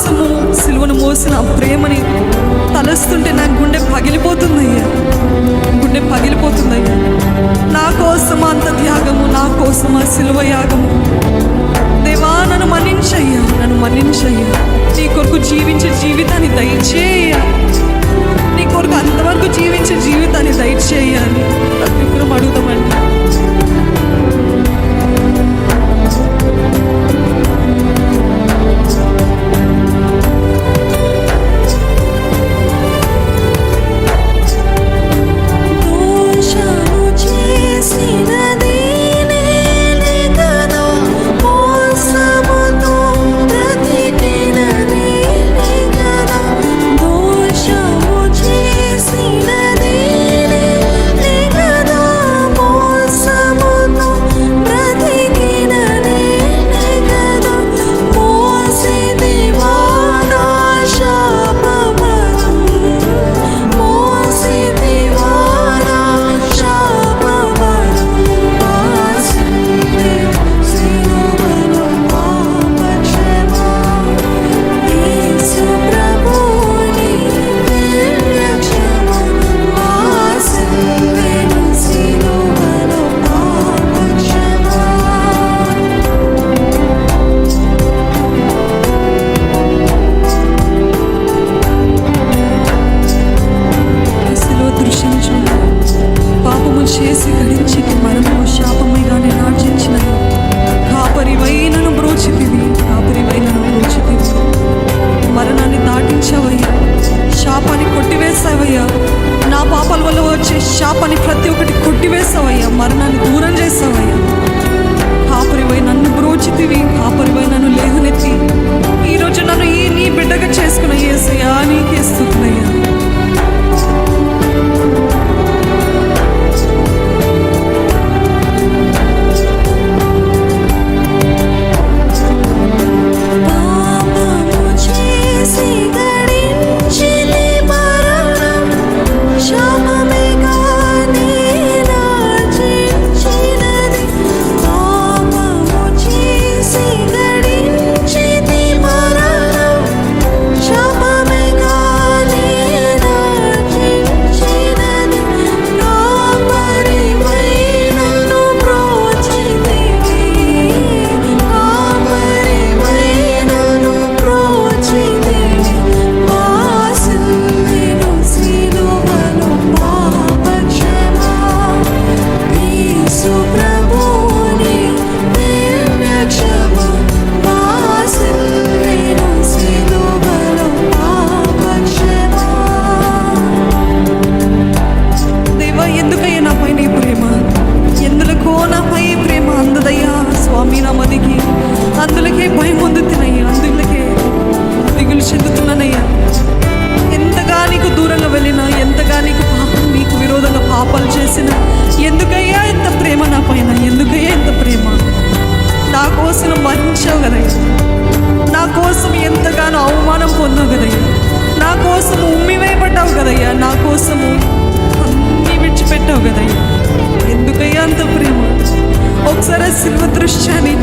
కోసము సిలువను మోసిన ప్రేమని తలస్తుంటే నా గుండె పగిలిపోతుందయ్యా. గుండె పగిలిపోతుందయ్యా. నా కోసం అంత త్యాగము నా కోసం ఆ సిలువ యాగము. దేవా నన్ను మన్నించయ్యా నన్ను మన్నించయ్యా. నీ కొరకు జీవించే జీవితాన్ని దయచేయ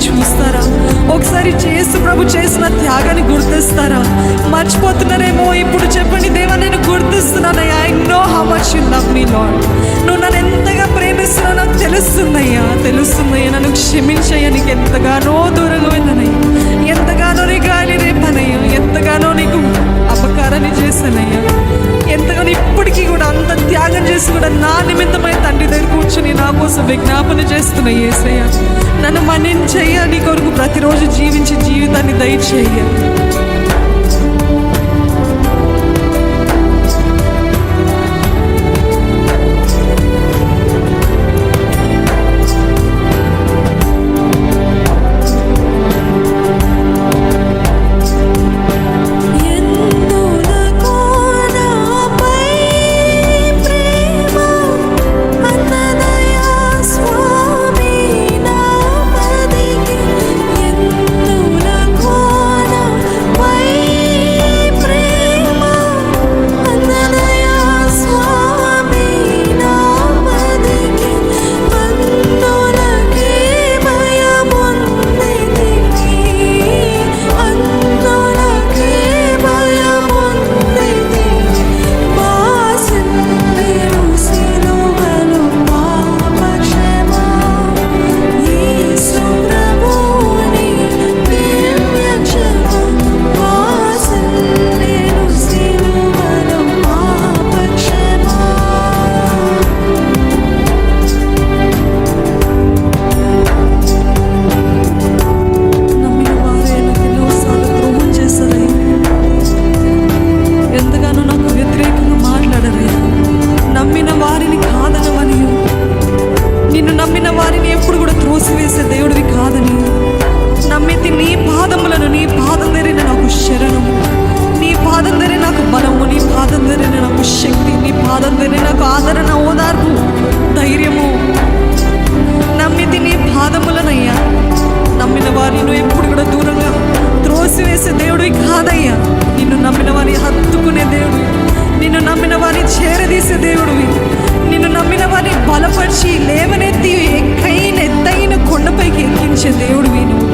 చూస్తారా? ఒకసారి చేసు ప్రభు చేసిన త్యాగాన్ని గుర్తిస్తారా? మర్చిపోతున్నారేమో ఇప్పుడు చెప్పండి దేవా నేను గుర్తిస్తున్నానయ్యా I know how much you love me Lord నువ్వు నన్ను ఎంతగా ప్రేమిస్తున్నా నాకు తెలుస్తుందయ్యా. తెలుస్తుందయ్యా నన్ను క్షమించయ్యా. నీకు ఎంతగానో దూరంగా వెళ్ళనయ్యా. ఎంతగానో నీ గాలి రేపనయ్యా. ఎంతగానో నీకు అపకారాన్ని చేశానయ్యా. ఎంతగానో ఇప్పటికీ కూడా అంత త్యాగం చేసి కూడా నా నిమిత్తమై తండ్రి దగ్గర కూర్చొని నా కోసం విజ్ఞాపన చేస్తున్నాయి ఏసయ్యా నన్ను మన్నించయ్యా నీ కొరకు ప్రతిరోజు జీవించి జీవితాన్ని దయచేయ. నమ్మిన వారిని చేరదీసే దేవుడివి నిన్ను నమ్మిన వారిని బలపరిచి లేవనెత్తి ఎక్కైన ఎత్తైన కొండపైకి ఎక్కించే దేవుడివి నువ్వు.